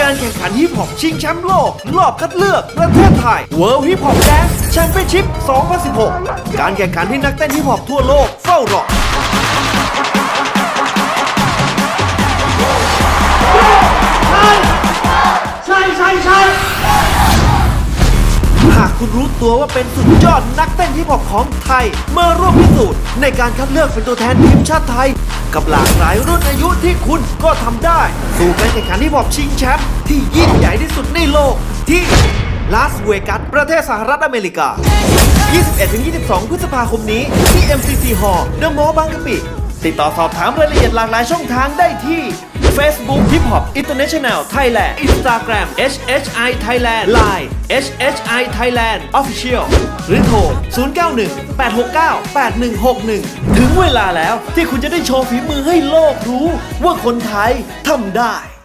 การแข่งขันฮิปฮอปชิงแชมป์โลก รอบคัดเลือกประเทศไทย World Hip Hop Dance Championship 2016 การแข่งขันที่นักเต้นฮิปฮอปทั่วโลกเฝ้ารอใช่ใช่ใช่หากคุณรู้ตัวว่าเป็นสุดยอดนักเต้นฮิปฮอปของไทย มาร่วมพิสูจน์ในการคัดเลือกเป็นตัวแทนทีมชาติไทย กับหลากหลายรุ่นอายุ ก็ทำได้ สู่การแข่งขันที่บอปชิงแชมป์ที่ยิ่งใหญ่ที่สุดในโลกที่ลาสเวกัสประเทศสหรัฐอเมริกา 21-22 พฤษภาคมนี้ที่ MCC Hall เดอะมอลล์บางกะปิ ติดต่อสอบถามรายละเอียดหลากหลายช่องทางได้ที่ Facebook Hip Hop International Thailand Instagram HHI Thailand Line HHI Thailand Official หรือโทร 091 869 8161 ถึงเวลาแล้วที่คุณจะได้โชว์ฝีมือให้โลกรู้ว่าคนไทยทำได้